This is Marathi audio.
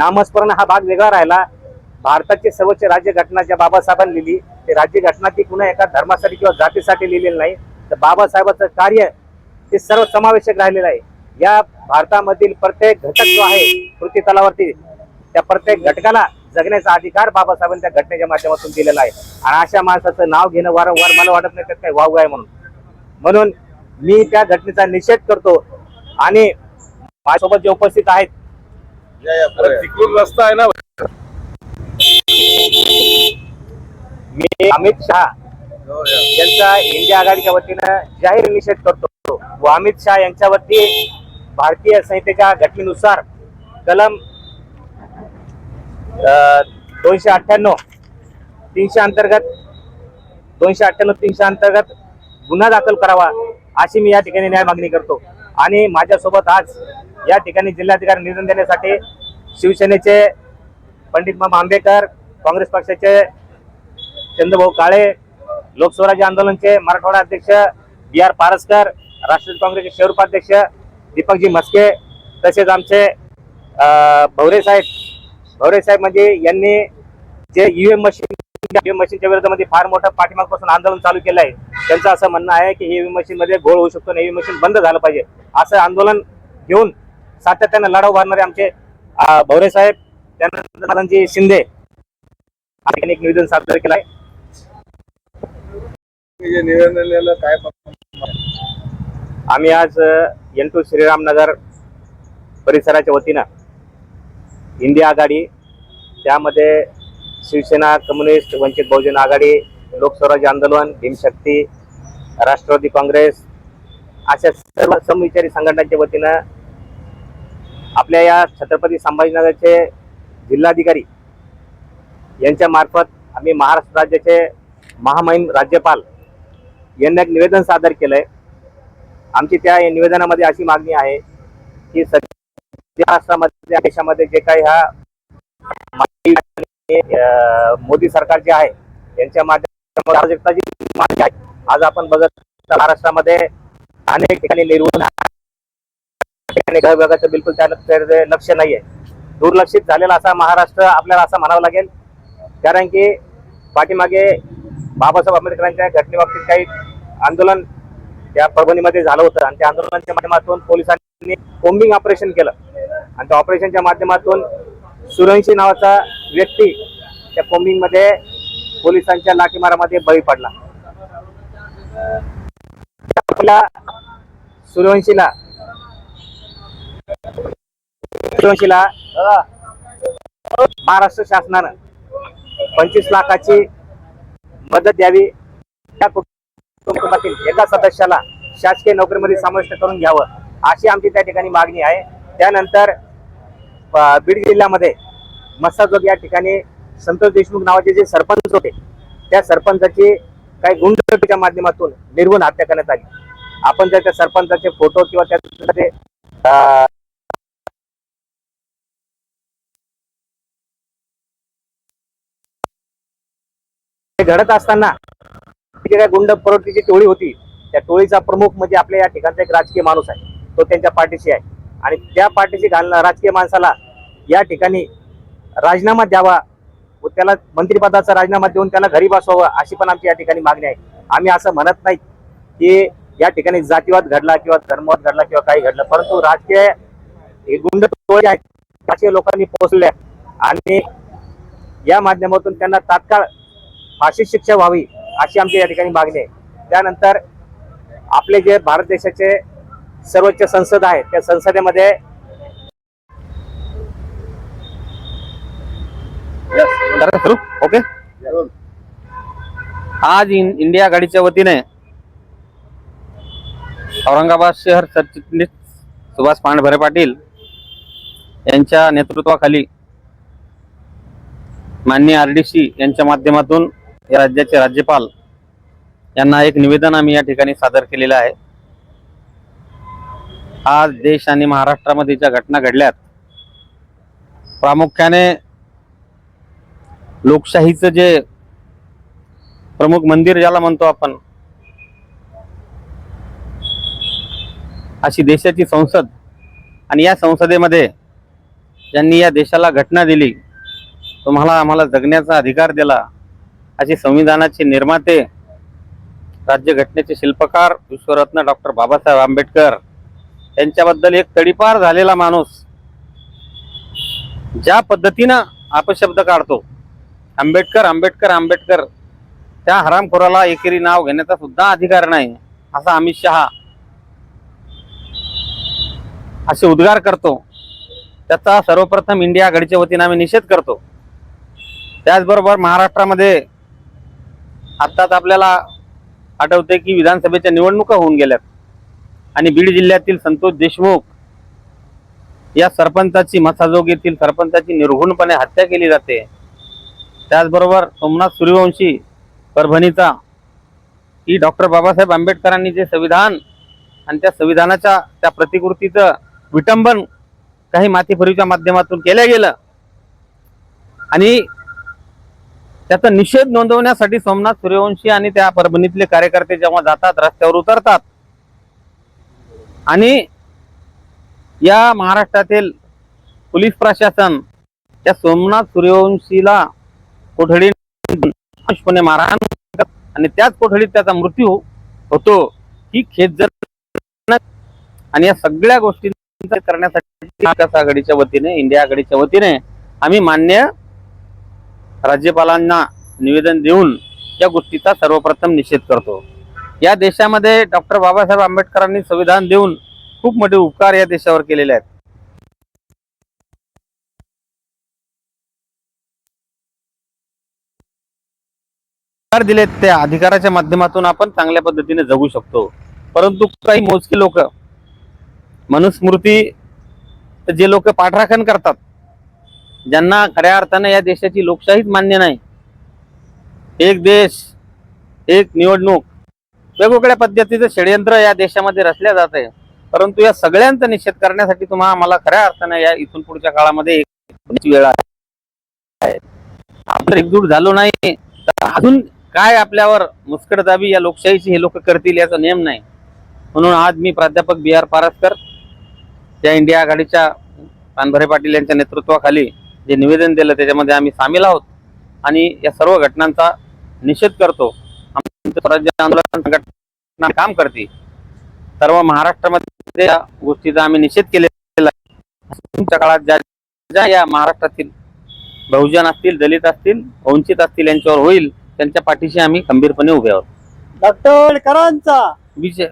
नामस्मरण हा भाग वेगळा राहिला. भारताची सर्वोच्च राज्यघटना ज्या बाबासाहेबांनी लिहिली ते राज्यघटना ती कुणा एका धर्मासाठी किंवा जातीसाठी लिहिलेली नाही. तर बाबासाहेबांचं कार्य ते सर्व समावेशक राहिलेलं आहे. या भारतामधील प्रत्येक घटक जो आहे कृती तलावरती त्या प्रत्येक घटकाला जगण्याचा अधिकार बाबासाहेबांनी त्या घटनेच्या माध्यमातून दिलेला आहे. आणि अशा माणसाचं नाव घेणं वारंवार मला वाटत नाही त्यात काही वाव आहे म्हणून. म्हणून मी त्या घटनेचा निषेध करतो. आणि माझ्यासोबत जे उपस्थित आहेत तिकडून रस्ता आहे ना. मी अमित शहा यांचा इंडिया आघाडीच्या वतीनं जाहीर निषेध करतो. व अमित शहा यांच्यावरती भारतीय संहितेच्या घटनेनुसार कलम दोनशे अठ्ठ्याण्णव तीनशे अंतर्गत दोनशे अठ्ठ्याण्णव तीनशे अंतर्गत गुन्हा दाखल करावा अशी मी या ठिकाणी न्याय मागणी करतो. आणि माझ्यासोबत आज या ठिकाणी जिल्हाधिकारी निधन देण्यासाठी शिवसेनेचे पंडित मामा आंबेकर काँग्रेस पक्षाचे चंद्रभाऊ काळे लोकस्वराज्य आंदोलनचे मराठवाडा अध्यक्ष बी आर पारसकर राष्ट्रवादी काँग्रेसचे शहर उपाध्यक्ष दीपकजी मस्के तसेच आमचे भवरे साहेब. भवरे साहेब म्हणजे यांनी जे ईव्हीएम मशीन ईव्हीएम मशीनच्या विरोधामध्ये फार मोठं पाठीमागपासून आंदोलन चालू केलं आहे त्यांचं असं म्हणणं आहे की ईव्हीएम मशीन मशीनमध्ये घोळ होऊ शकतो ईव्हीएम मशीन बंद झालं पाहिजे. असं आंदोलन घेऊन सातत्यानं लढा उभारणारे आमचे भवरे साहेब त्यानंतर शिंदे. एक निवेदन सादर केलं आहे. निवेदन लिहिलं काय आम्ही आज एन टू श्रीरामनगर परिसराच्या वतीनं इंडिया आघाडी त्यामध्ये शिवसेना कम्युनिस्ट वंचित बहुजन आघाडी लोकस्वराज्य आंदोलन भीमशक्ती राष्ट्रवादी काँग्रेस अशा सर्व समविचारी संघटनांच्या वतीनं आपल्या या छत्रपती संभाजीनगरचे जिल्हाधिकारी यांच्या मार्फत आम्ही महाराष्ट्र राज्याचे महामहिम राज्यपाल यांना एक निवेदन सादर केलंय. आमची त्या निवेदनामध्ये अशी मागणी आहे की सध्या महाराष्ट्रामध्ये देशामध्ये जे काही हा मोदी सरकार जे आहे यांच्या माध्यमातून मागणी आहे. आज आपण बघत तर महाराष्ट्रामध्ये अनेक ठिकाणी निर्वहन विभागाचं बिलकुल त्याकडे लक्ष नाहीये. दुर्लक्षित झालेला असा महाराष्ट्र आपल्याला असं म्हणावं लागेल. कारण की पाठीमागे बाबासाहेब आंबेडकरांच्या घटनेबाबतीत काही आंदोलन त्या परभणीमध्ये झालं होतं. आणि त्या आंदोलनाच्या माध्यमातून पोलिसांनी कोम्बिंग ऑपरेशन केलं. आणि त्या ऑपरेशनच्या माध्यमातून सुरंशी नावाचा व्यक्ती त्या कोम्बिंगमध्ये पोलिसांच्या लाठीमारामध्ये बळी पडला. आपल्या सूर्यवंशीला सूर्यवंशीला महाराष्ट्र शासनानं पंचवीस लाखाची मदत द्यावी. त्या कुटुंबातील एका सदस्याला शासकीय नोकरीमध्ये समाविष्ट करून घ्यावं अशी आमची त्या ठिकाणी मागणी आहे. त्यानंतर बीड जिल्ह्यामध्ये मस्साजोग या ठिकाणी संतोष देशमुख नावाचे जे सरपंच होते त्या सरपंचाची काही गुंडच्या माध्यमातून निर्गुण हत्या करण्यात आली. आपण जर त्या सरपंचाचे फोटो किंवा त्या हे घडत असताना तिथे काय गुंड प्रवृत्तीची टोळी होती. त्या टोळीचा प्रमुख म्हणजे आपल्या या ठिकाणचा एक राजकीय माणूस आहे. तो त्यांच्या पाठीशी आहे. आणि त्या पाठीशी घालणं राजकीय माणसाला या ठिकाणी राजीनामा द्यावा व त्याला मंत्रिपदाचा राजीनामा देऊन त्याला घरी बसवावं अशी पण आमची या ठिकाणी मागणी आहे. आम्ही असं म्हणत नाही की या ठिकाणी जातीवाद घडला किंवा धर्मवाद घडला किंवा काही घडलं परंतु राजकीय हे गुंड टोळी आहेत. राजकीय लोकांनी पोहोचल्या आणि या माध्यमातून त्यांना तात्काळ फाशी शिक्षा व्हावी अशी आमची या ठिकाणी मागणी आहे. त्यानंतर आपले जे भारत देशाचे सर्वोच्च संसद आहे त्या संसदेमध्ये ओके आज इन, इंडिया आघाडीच्या वतीने औरंगाबाद शहर सरचिटणीस सुभाष पांडभरे पाटील यांच्या नेतृत्वाखाली माननीय आर डी सी यांच्या माध्यमातून या राज्याचे राज्यपाल यांना एक निवेदन आम्ही या ठिकाणी सादर केलेलं आहे. आज देश आणि महाराष्ट्रामध्ये ज्या घटना घडल्यात प्रामुख्याने लोकशाहीचं जे प्रमुख मंदिर ज्याला म्हणतो आपण अशी देशाची संसद आणि या संसदेमध्ये ज्यांनी या देशाला घटना दिली तुम्हाला आम्हाला जगण्याचा अधिकार दिला असे संविधानाचे निर्माते राज्यघटनेचे शिल्पकार विश्वरत्न डॉक्टर बाबासाहेब आंबेडकर. यांच्याबद्दल एक तडीपार झालेला माणूस ज्या पद्धतीनं अपशब्द काढतो. आंबेडकर आंबेडकर आंबेडकर. त्या हरामखोराला एकेरी नाव घेण्याचा सुद्धा अधिकार नाही असा अमित शहा असे उद्गार करतो. त्याचा सर्वप्रथम इंडिया आघाडीच्या वतीने आम्ही निषेध करतो. त्याचबरोबर महाराष्ट्रामध्ये आत्ताच आपल्याला आठवते की विधानसभेच्या निवडणुका होऊन गेल्यात. आणि बीड जिल्ह्यातील संतोष देशमुख या सरपंचाची मसाजोग येथील सरपंचाची निर्घुणपणे हत्या केली जाते. त्याचबरोबर सोमनाथ सूर्यवंशी परभणीचा की डॉक्टर बाबासाहेब आंबेडकरांनी जे संविधान आणि त्या संविधानाच्या त्या प्रतिकृतीचं विटंबन काही मातीफरीच्या माध्यमातून केलं गेलं. आणि त्याचा निषेध नोंदवण्यासाठी सोमनाथ सूर्यवंशी आणि त्या परभणीतले कार्यकर्ते जेव्हा जातात रस्त्यावर उतरतात. आणि या महाराष्ट्रातील पोलीस प्रशासन त्या सोमनाथ सूर्यवंशीला कोठडी मारहाण करतात आणि त्याच कोठडीत त्याचा मृत्यू होतो. ही खेद आणि या सगळ्या गोष्टी करण्यासाठी विकास आघाडीच्या वतीने इंडिया आघाडीच्या वतीने आम्ही मान्य राज्यपालांना निवेदन देऊन या गोष्टीचा सर्वप्रथम निषेध करतो. या देशामध्ये डॉक्टर बाबासाहेब आंबेडकरांनी संविधान देऊन खूप मोठे उपकार या देशावर केलेले आहेत. अधिकार दिलेत त्या अधिकाराच्या माध्यमातून आपण चांगल्या पद्धतीने जगू शकतो. परंतु काही मोजके लोक मनुस्मृती जे लोक पाठराखण करतात ज्यांना खऱ्या अर्थानं या देशाची लोकशाहीच मान्य नाही. एक देश एक निवडणूक वेगवेगळ्या पद्धतीचं षडयंत्र या देशामध्ये रचल्या जात आहे. परंतु या सगळ्यांचा निषेध करण्यासाठी तुम्हाला आम्हाला खऱ्या अर्थानं या इथून पुढच्या काळामध्ये एक वेळ आहे. आपण एकजूट झालो नाही तर अजून काय आपल्यावर मुस्कटदाबी या लोकशाहीची हे लोक करतील याचा नियम नाही. म्हणून आज मी प्राध्यापक बी आर पारसकर त्या इंडिया आघाडीच्या पानभरे पाटील यांच्या नेतृत्वाखाली जे निवेदन दिलं त्याच्यामध्ये आम्ही सामील आहोत. आणि या सर्व घटनांचा निषेध करतो. स्वराज्य आंदोलन संघटना काम करते. सर्व महाराष्ट्रामध्ये या गोष्टीचा आम्ही निषेध केलेला आहे. तुमच्या काळात ज्या ज्या या महाराष्ट्रातील बहुजन असतील दलित असतील वंचित असतील यांच्यावर होईल त्यांच्या पाठीशी आम्ही खंबीरपणे उभे आहोत. डॉक्टर विजय.